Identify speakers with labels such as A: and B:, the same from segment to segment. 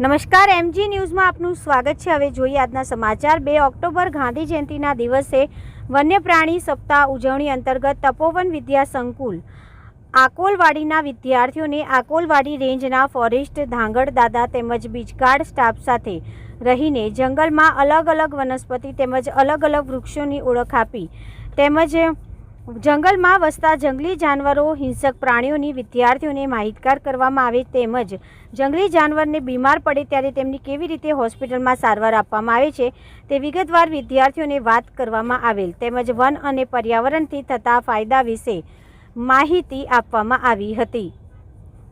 A: નમસ્કાર એમજી ન્યૂઝમાં આપનું સ્વાગત છે. હવે જોઈએ આજના સમાચાર. બે ઓક્ટોબર ગાંધી જયંતિના દિવસે વન્ય પ્રાણી સપ્તાહ ઉજવણી અંતર્ગત તપોવન વિદ્યા સંકુલ આકોલવાડીના વિદ્યાર્થીઓને આકોલવાડી રેન્જના ફોરેસ્ટ ધાંગડ દાદા તેમજ બીજગાર્ડ સ્ટાફ સાથે રહીને જંગલમાં અલગ અલગ વનસ્પતિ તેમજ અલગ અલગ વૃક્ષોની ઓળખ આપી તેમજ જંગલમાં વસતા જંગલી જાનવરો, હિંસક પ્રાણીઓની વિદ્યાર્થીઓને માહિતગાર કરવામાં આવે તેમજ જંગલી જાનવરને બીમાર પડે ત્યારે તેમની કેવી રીતે હોસ્પિટલમાં સારવાર આપવામાં આવે છે તે વિગતવાર વિદ્યાર્થીઓને વાત કરવામાં આવેલ. તેમજ વન અને પર્યાવરણથી થતા ફાયદા વિશે માહિતી આપવામાં આવી હતી.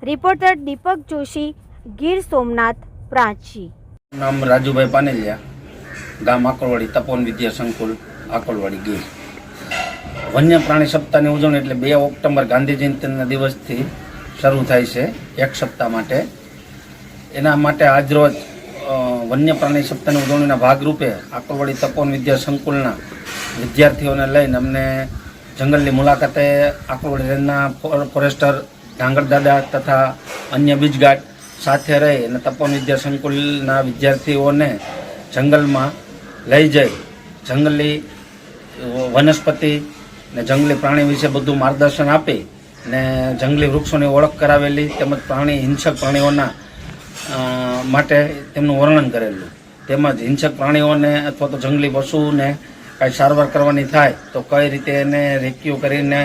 A: રિપોર્ટર દીપક જોશી, ગીર સોમનાથ, પ્રાંચી.
B: નામ રાજુભાઈ પાનેલિયા, ગામ આકોલવાડી તપોન વિદ્યા સંકુલ આકોલવાડી ગીર. વન્ય પ્રાણી સપ્તાહની ઉજવણી એટલે બે ઓક્ટોબર ગાંધી જયંતિના દિવસથી શરૂ થાય છે, એક સપ્તાહ માટે. એના માટે આજરોજ વન્ય પ્રાણી સપ્તાહની ઉજવણીના ભાગરૂપે આકોલવાડી તપોન વિદ્યા સંકુલના વિદ્યાર્થીઓને લઈને અમને જંગલની મુલાકાતે આકોલવાડી રેન્જના ફોરેસ્ટર ડાંગર દાદા તથા અન્ય બીજગાર્ડ સાથે રહી અને તપોન વિદ્યા સંકુલના વિદ્યાર્થીઓને જંગલમાં લઈ જઈ. જંગલી વનસ્પતિ ને જંગલી પ્રાણી વિશે બધું માર્ગદર્શન આપી ને જંગલી વૃક્ષોની ઓળખ કરાવેલી તેમજ પ્રાણી, હિંસક પ્રાણીઓના માટે તેમનું વર્ણન કરેલું. તેમજ હિંસક પ્રાણીઓને અથવા તો જંગલી પશુને કાંઈ સારવાર કરવાની થાય તો કઈ રીતે એને રેક્યુ કરીને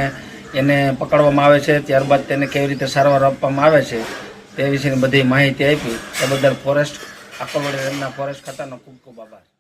B: એને પકડવામાં આવે છે, ત્યારબાદ તેને કેવી રીતે સારવાર આપવામાં આવે છે, તે વિશેની બધી માહિતી આપી. એ બદલ ફોરેસ્ટ, આકોલવાડી રેન્જના ફોરેસ્ટ ખાતાનો ખૂબ ખૂબ આભાર.